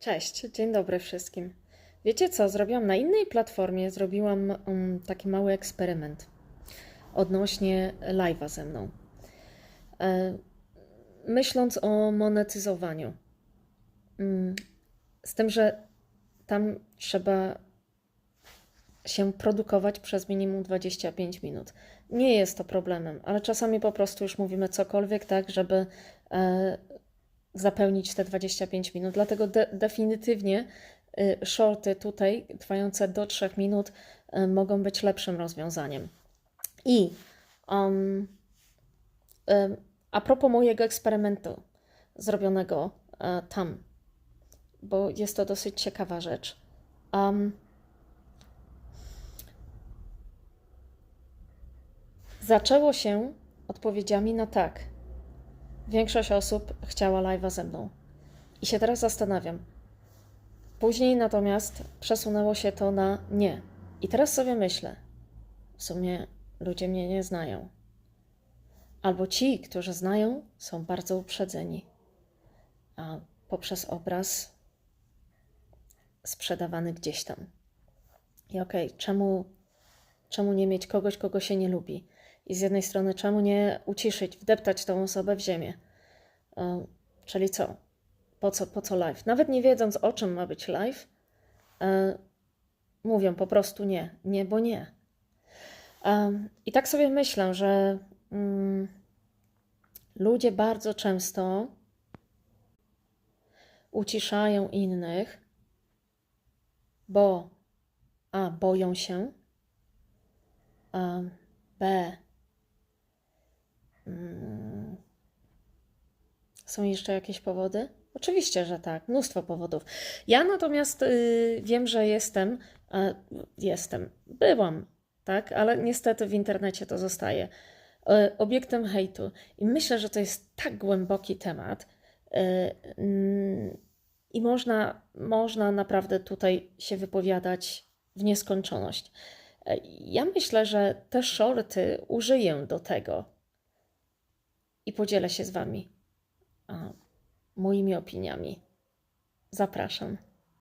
Cześć, dzień dobry wszystkim. Wiecie co? Zrobiłam na innej platformie, zrobiłam um, taki mały eksperyment odnośnie live'a ze mną. E, myśląc o monetyzowaniu. Mm, z tym, że tam trzeba się produkować przez minimum 25 minut. Nie jest to problemem, ale czasami po prostu już mówimy cokolwiek, tak, żeby e, zapełnić te 25 minut. Dlatego de definitywnie y, shorty tutaj, trwające do 3 minut, y, mogą być lepszym rozwiązaniem. I um, y, a propos mojego eksperymentu zrobionego e, tam, bo jest to dosyć ciekawa rzecz. Um, zaczęło się odpowiedziami na tak. Większość osób chciała live'a ze mną. I się teraz zastanawiam. Później natomiast przesunęło się to na nie. I teraz sobie myślę, w sumie ludzie mnie nie znają. Albo ci, którzy znają, są bardzo uprzedzeni. A poprzez obraz sprzedawany gdzieś tam. I okej, okay, czemu, czemu nie mieć kogoś, kogo się nie lubi? I z jednej strony, czemu nie uciszyć, wdeptać tą osobę w ziemię? Czyli co? Po, co? po co live? Nawet nie wiedząc, o czym ma być live, um, mówią po prostu nie. Nie, bo nie. Um, I tak sobie myślę, że mm, ludzie bardzo często uciszają innych, bo a boją się, a b Mm. Są jeszcze jakieś powody? Oczywiście, że tak, mnóstwo powodów. Ja natomiast y, wiem, że jestem, y, jestem, byłam, tak, ale niestety w internecie to zostaje y, obiektem hejtu. I myślę, że to jest tak głęboki temat i można, można naprawdę tutaj się wypowiadać w nieskończoność. Ja myślę, że te shorty użyję do tego, i podzielę się z Wami moimi opiniami. Zapraszam.